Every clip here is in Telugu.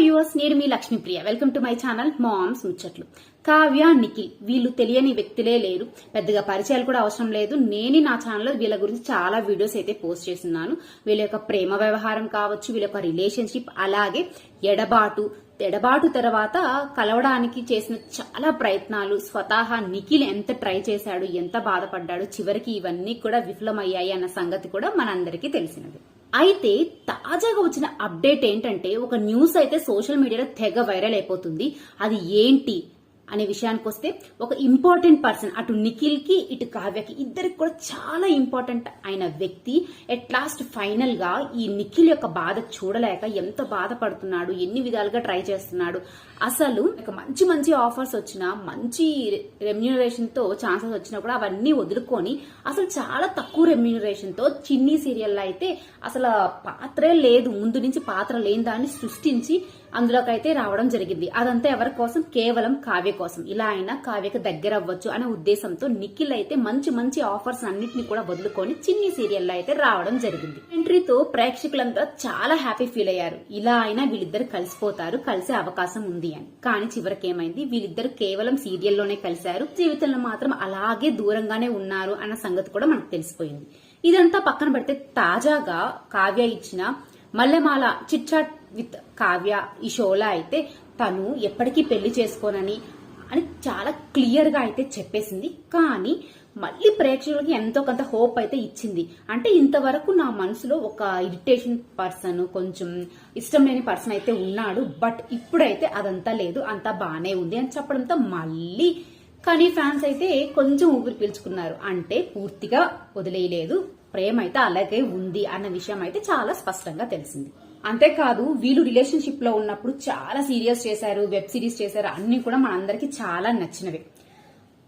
వ్యూవర్స్ నేను మీ Lakshmipriya. Welcome to my channel moms ముచ్చట్లు కావ్య నిఖిల్ వీళ్ళు తెలియని వ్యక్తులే లేరు. పెద్దగా పరిచయాలు కూడా అవసరం లేదు. నేను నా ఛానల్లో వీళ్ళ గురించి చాలా వీడియోస్ అయితే పోస్ట్ చేస్తున్నాను. వీళ్ళ యొక్క ప్రేమ వ్యవహారం కావచ్చు వీళ్ళ యొక్క రిలేషన్షిప్ అలాగే ఎడబాటు ఎడబాటు తర్వాత కలవడానికి చేసిన చాలా ప్రయత్నాలు స్వతహా నిఖిల్ ఎంత ట్రై చేశాడు ఎంత బాధపడ్డాడు చివరికి ఇవన్నీ కూడా విఫలమయ్యాయి అన్న సంగతి కూడా మనందరికీ తెలిసినది. అయితే తాజాగా వచ్చిన అప్డేట్ ఏంటంటే ఒక న్యూస్ అయితే సోషల్ మీడియాలో తెగ వైరల్ అయిపోతుంది. అది ఏంటి? అనే విషయానికి వస్తే ఒక ఇంపార్టెంట్ పర్సన్ అటు నిఖిల్కి ఇటు కావ్యకి ఇద్దరికి కూడా చాలా ఇంపార్టెంట్ అయిన వ్యక్తి. ఎట్ లాస్ట్ ఫైనల్గా ఈ నిఖిల్ యొక్క బాధ చూడలేక ఎంత బాధపడుతున్నాడు ఎన్ని విధాలుగా ట్రై చేస్తున్నాడు. అసలు మంచి మంచి ఆఫర్స్ వచ్చినా మంచి రెమ్యూనరేషన్తో ఛాన్సెస్ వచ్చినా కూడా అవన్నీ వదులుకొని అసలు చాలా తక్కువ రెమ్యూనరేషన్తో చిన్ని సీరియల్లో అయితే అసలు పాత్రే లేదు. ముందు నుంచి పాత్ర లేని దాన్ని సృష్టించి అందులోకైతే రావడం జరిగింది. అదంతా ఎవరి కోసం? కేవలం కావ్య కోసం. ఇలా అయినా కావ్యకు దగ్గర అవ్వచ్చు అనే ఉద్దేశంతో నిఖిల్ అయితే మంచి మంచి ఆఫర్స్ అన్నిటిని కూడా వదులుకొని చిన్ని సీరియల్లో అయితే రావడం జరిగింది. ఎంట్రీతో ప్రేక్షకులంతా చాలా హ్యాపీ ఫీల్ అయ్యారు. ఇలా అయినా వీళ్ళిద్దరు కలిసిపోతారు కలిసే అవకాశం ఉంది అని. కానీ చివరికి ఏమైంది వీళ్ళిద్దరు కేవలం సీరియల్లోనే కలిశారు. జీవితంలో మాత్రం అలాగే దూరంగానే ఉన్నారు అన్న సంగతి కూడా మనకు తెలిసిపోయింది. ఇదంతా పక్కన పెడితే తాజాగా కావ్య ఇచ్చిన Mallemala chit chat with Kavya ఈ షోలో అయితే తను ఎప్పటికీ పెళ్ళి చేసుకోనని అని చాలా క్లియర్గా అయితే చెప్పేసింది. కానీ మళ్ళీ ప్రేక్షకులకి ఎంతో కొంత హోప్ అయితే ఇచ్చింది. అంటే ఇంతవరకు నా మనసులో ఒక ఇరిటేషన్ పర్సన్ కొంచెం ఇష్టం లేని పర్సన్ అయితే ఉన్నాడు. బట్ ఇప్పుడైతే అదంతా లేదు. అంతా బానే ఉంది అని చెప్పడంతో మళ్ళీ కానీ ఫ్యాన్స్ అయితే కొంచెం ఊపిరి పీల్చుకున్నారు. అంటే పూర్తిగా వదిలేయలేదు. ప్రేమ అయితే అలాగే ఉంది అన్న విషయం అయితే చాలా స్పష్టంగా తెలిసింది. అంతేకాదు వీళ్ళు రిలేషన్షిప్లో ఉన్నప్పుడు చాలా సీరియస్ చేశారు వెబ్ సిరీస్ చేశారు అన్ని కూడా మనందరికి చాలా నచ్చినవి.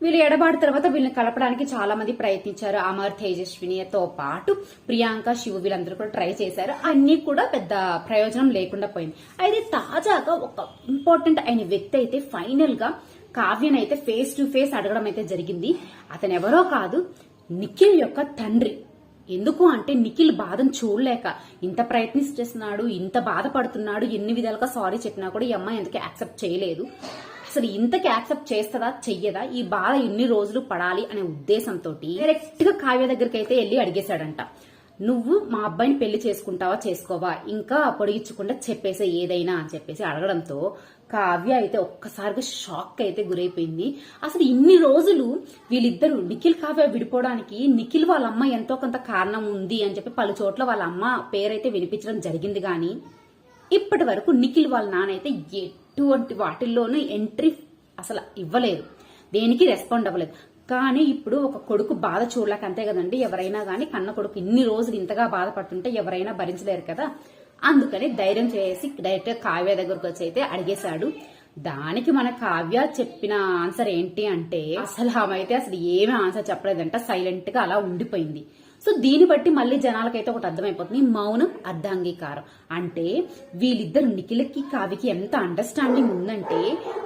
వీళ్ళు ఎడబాటు తర్వాత వీళ్ళని కలపడానికి చాలా మంది ప్రయత్నించారు. అమర్ తేజస్వినితో పాటు ప్రియాంక శివ వీళ్ళందరూ కూడా ట్రై చేశారు. అన్ని కూడా పెద్ద ప్రయోజనం లేకుండా పోయింది. అయితే తాజాగా ఒక ఇంపార్టెంట్ అయిన వ్యక్తి అయితే ఫైనల్గా కావ్యను అయితే ఫేస్ టు ఫేస్ అడగడం అయితే జరిగింది. అతను ఎవరో కాదు నిఖిల్ యొక్క తండ్రి. ఎందుకు అంటే నిఖిల్ బాధను చూడలేక ఇంత ప్రయత్నిస్తున్నాడు ఇంత బాధపడుతున్నాడు ఎన్ని విధాలుగా సారీ చెప్పినా కూడా ఈ అమ్మాయి ఎందుకు యాక్సెప్ట్ చేయలేదు. అసలు ఇంతకి యాక్సెప్ట్ చేస్తుందా చెయ్యదా ఈ బాధ ఎన్ని రోజులు పడాలి అనే ఉద్దేశంతో డైరెక్ట్గా కావ్య దగ్గరికి అయితే వెళ్ళి అడిగేశాడంట. నువ్వు మా అబ్బాయిని పెళ్ళి చేసుకుంటావా చేసుకోవా? ఇంకా పొడిగించకుండా చెప్పేసే ఏదైనా అని చెప్పేసి అడగడంతో కావ్య అయితే ఒక్కసారిగా షాక్ అయితే గురైపోయింది. అసలు ఇన్ని రోజులు వీళ్ళిద్దరు నిఖిల్ కావ్య విడిపోవడానికి నిఖిల్ వాళ్ళ అమ్మ ఎంతో కొంత కారణం ఉంది అని చెప్పి పలు చోట్ల వాళ్ళ అమ్మ పేరైతే వినిపించడం జరిగింది కానీ ఇప్పటి వరకు నిఖిల్ వాళ్ళ నాన్న అయితే ఎటువంటి వాటిల్లోనూ ఎంట్రీ అసలు ఇవ్వలేదు. దేనికి రెస్పాండ్ అవ్వలేదు. కానీ ఇప్పుడు ఒక కొడుకు బాధ చూడలేక అంతే కదండి. ఎవరైనా కానీ కన్న కొడుకు ఇన్ని రోజులు ఇంతగా బాధపడుతుంటే ఎవరైనా భరించలేరు కదా. అందుకని ధైర్యం చేసి డైరెక్ట్గా కావ్య దగ్గరకు వచ్చి అయితే అడిగేశాడు. దానికి మన కావ్య చెప్పిన ఆన్సర్ ఏంటి అంటే అసలు ఆమె అయితే అసలు ఏమి ఆన్సర్ చెప్పలేదంట. సైలెంట్గా అలా ఉండిపోయింది. సో దీన్ని బట్టి మళ్ళీ జనాలకైతే ఒకటి అర్థమైపోతుంది. మౌనం అర్ధాంగీకారం అంటే వీళ్ళిద్దరు నిఖిలకి కావికి ఎంత అండర్స్టాండింగ్ ఉందంటే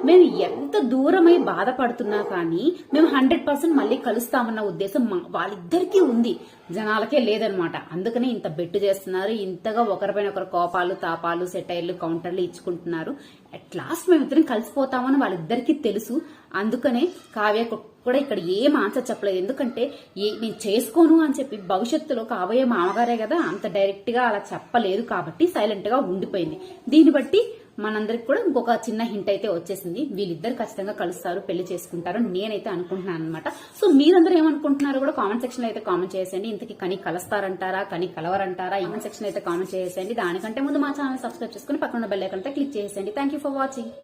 మేము ఎంత దూరమై బాధపడుతున్నా కానీ మేము హండ్రెడ్ పర్సెంట్ మళ్ళీ కలుస్తామన్న ఉద్దేశం వాళ్ళిద్దరికీ ఉంది. జనాలకే లేదనమాట. అందుకనే ఇంత బెట్టు చేస్తున్నారు ఇంతగా ఒకరిపైన ఒకరు కోపాలు తాపాలు సెటైర్లు కౌంటర్లు ఇచ్చుకుంటున్నారు. అట్ లాస్ట్ మేము కలిసిపోతామని వాళ్ళిద్దరికీ తెలుసు. అందుకనే కావ్య కూడా ఇక్కడ ఏం ఆన్సర్ చెప్పలేదు. ఎందుకంటే ఏ నేను చేసుకోను అని చెప్పి భవిష్యత్తులో కాబోయే మామగారే కదా అంత డైరెక్ట్గా అలా చెప్పలేదు కాబట్టి సైలెంట్గా ఉండిపోయింది. దీన్ని బట్టి మనందరికి కూడా ఇంకొక చిన్న హింట్ అయితే వచ్చేసింది. వీళ్ళిద్దరు ఖచ్చితంగా కలుస్తారు పెళ్ళి చేసుకుంటారు అని నేనైతే అనుకుంటున్నాను అనమాట సో మీరందరూ ఏమనుకుంటున్నారో కూడా కామెంట్ సెక్షన్లో అయితే కామెంట్ చేసేయండి. ఇంతకి కని కలుస్తారంటారా కని కలవరంటారా కామెంట్ సెక్షన్ అయితే కామెంట్ చేసేయండి. దానికంటే ముందు మా ఛానల్ సబ్స్క్రైబ్ చేసుకుని పక్కన బెల్ ఐకాన్ క్లిక్ చేసేయండి. Thank you for watching